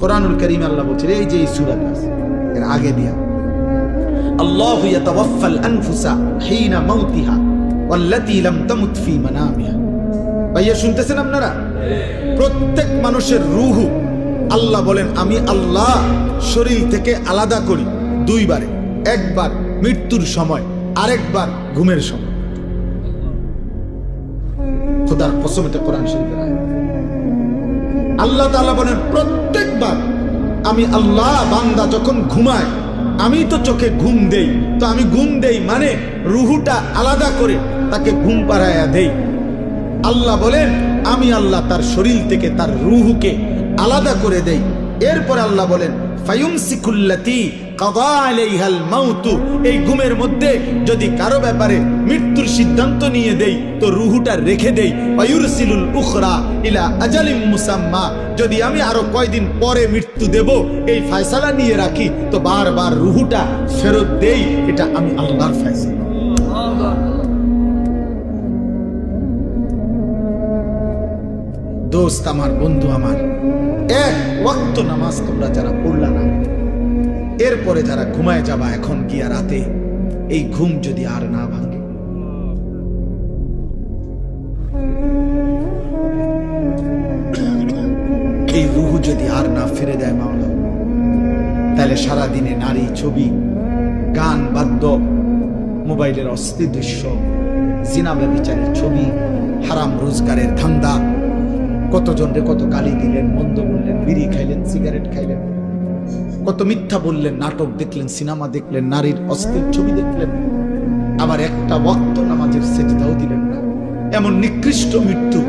কোরআনুল করিম আল্লাহ বলছে এই যে এই এর আগে দিয়া। ইয়াতাওয়াফাল আনফুসা মাউতিহা ওয়াল্লাতী লাম তামুত ফি মানামিহা। ভাইয়া, শুনতেছেন আপনারা? প্রত্যেক মানুষের আল্লাহ বলেন, আমি আল্লাহ শরীর থেকে আলাদা করি দুইবারে। একবার মৃত্যুর সময়, আরেকবার ঘুমের সময়। খোদার কসম, এটা কোরআন শরীফের আল্লাহ তাআলা বলেন প্রত্যেকবার আমি আল্লাহ, বান্দা যখন ঘুমায় আমি তো চোখে ঘুম দেই। তো আমি ঘুম দেই মানে রুহুটা আলাদা করে তাকে ঘুম পাড়াইয়া দেই। আল্লাহ বলেন, আমি আল্লাহ তার শরীর থেকে তার রুহুকে আলাদা করে দেই। এরপর আল্লাহ বলেন এই ঘুমের মধ্যে যদি কারও ব্যাপারে মৃত্যুর সিদ্ধান্ত নিয়ে দেই, তো রুহুটা রেখে দেই। ইলা যদি আমি আরও কয়দিন পরে মৃত্যু দেব, এই ফয়সালা নিয়ে রাখি, তো বারবার রুহুটা ফেরত দেই, এটা আমি আল্লাহর ফয়সালা। দোস্ত, আমার বন্ধু আমার এক ওয়াক্ত নামাজ তোমরা যারা পড়লা না, এরপরে যারা ঘুমায় যাবা এখন গিয়া রাতে, এই ঘুম যদি আর না ভাঙে। এই রুহু যদি আর না ফিরে দেয় মাওলা, তাহলে সারাদিনে নারী ছবি, গান, বাদ্য, মোবাইলের অস্থির দৃশ্য জিনা ব্যবচারের ছবি, হারাম রোজগারের ধান্দা কতজনরে কত গালি দিলেন, মন্দ বললেন, বিড়ি খাইলেন সিগারেট খাইলেন, কত মিথ্যা বললেন, নাটক দেখলেন সিনেমা দেখলেন, নারীর অস্থির ছবি দেখলেন, আবার একটা বক্ত নামাজের সেজদাও দিলেন না। এমন নিকৃষ্ট মৃত্যু